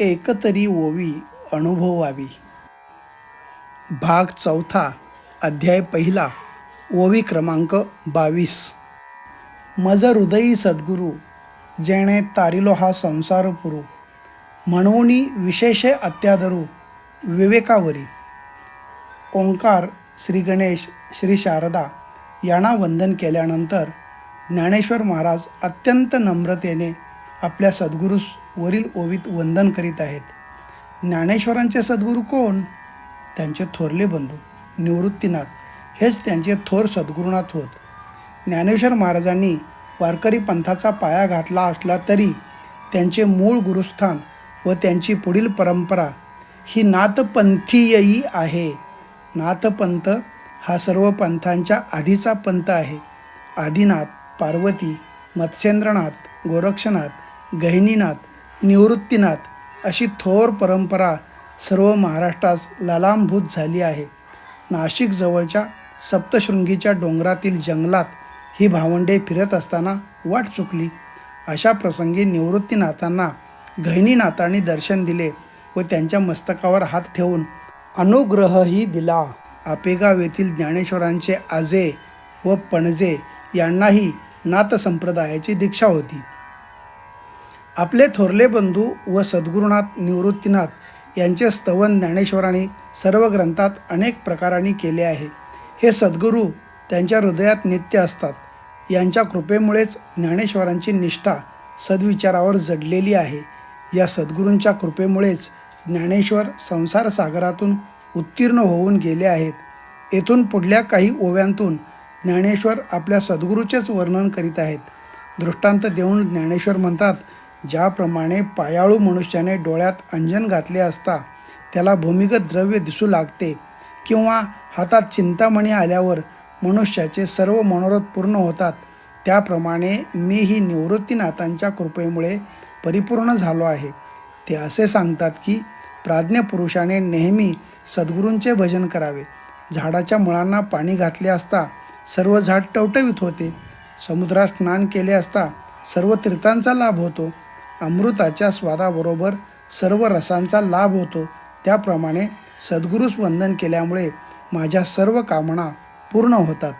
एकतरी ओवी अनुभवावी. भाग चौथा अध्याय पहिला ओवी क्रमांक बावीस. मज हृदयी सद्गुरू जेणे तारिलो हा संसार पुरू. म्हणून विशेष अत्यादरू विवेकावरी. ओंकार श्री गणेश श्री शारदा यांना वंदन केल्यानंतर ज्ञानेश्वर महाराज अत्यंत नम्रतेने आपल्या सद्गुरूस वरील ओवीत वंदन करीत आहेत. ज्ञानेश्वरांचे सद्गुरू कोण? त्यांचे थोरले बंधू निवृत्तीनाथ. हेच त्यांचे थोर सद्गुरुनाथ होत. ज्ञानेश्वर महाराजांनी वारकरी पंथाचा पाया घातला असला तरी त्यांचे मूळ गुरुस्थान व त्यांची पुढील परंपरा ही नाथपंथीयही आहे. नाथपंथ हा सर्व पंथांच्या आधीचा पंथ आहे. आदिनाथ पार्वती मत्स्येंद्रनाथ गोरक्षनाथ गहिनीनाथ निवृत्तीनाथ अशी थोर परंपरा सर्व महाराष्ट्रास ललांभूत झाली आहे. नाशिकजवळच्या सप्तशृंगीच्या डोंगरातील जंगलात ही भावंडे फिरत असताना वाट चुकली. अशा प्रसंगी निवृत्तीनाथांना गहिनीनाथांनी दर्शन दिले व त्यांच्या मस्तकावर हात ठेवून अनुग्रहही दिला. आपेगाव येथील ज्ञानेश्वरांचे आजे व पणजे यांनाही नाथ संप्रदायाची दीक्षा होती. आपले थोरले बंधू व सद्गुरुनाथ निवृत्तीनाथ यांचे स्तवन ज्ञानेश्वरांनी सर्व ग्रंथात अनेक प्रकारांनी केले आहे. हे सद्गुरू त्यांच्या हृदयात नित्य असतात. यांच्या कृपेमुळेच ज्ञानेश्वरांची निष्ठा सद्विचारावर जडलेली आहे. या सद्गुरूंच्या कृपेमुळेच ज्ञानेश्वर संसार सागरातून उत्तीर्ण होऊन गेले आहेत. येथून पुढल्या काही ओव्यांतून ज्ञानेश्वर आपल्या सद्गुरूचेच वर्णन करीत आहेत. दृष्टांत देऊन ज्ञानेश्वर म्हणतात ज्याप्रमाणे पायाळू मनुष्याने डोळ्यात अंजन घातले असता त्याला भूमिगत द्रव्य दिसू लागते किंवा हातात चिंतामणी आल्यावर मनुष्याचे सर्व मनोरथ पूर्ण होतात. त्याप्रमाणे मी ही निवृत्तीनाथांच्या कृपेमुळे परिपूर्ण झालो आहे. ते असे सांगतात की प्राज्ञ पुरुषाने नेहमी सद्गुरूंचे भजन करावे. झाडाच्या मुळांना पाणी घातले असता सर्व झाड टवटवीत होते. समुद्रात स्नान केले असता सर्व तीर्थांचा लाभ होतो. अमृताच्या स्वादाबरोबर सर्व रसांचा लाभ होतो. त्याप्रमाणे सद्गुरूस वंदन केल्यामुळे माझ्या सर्व कामना पूर्ण होतात.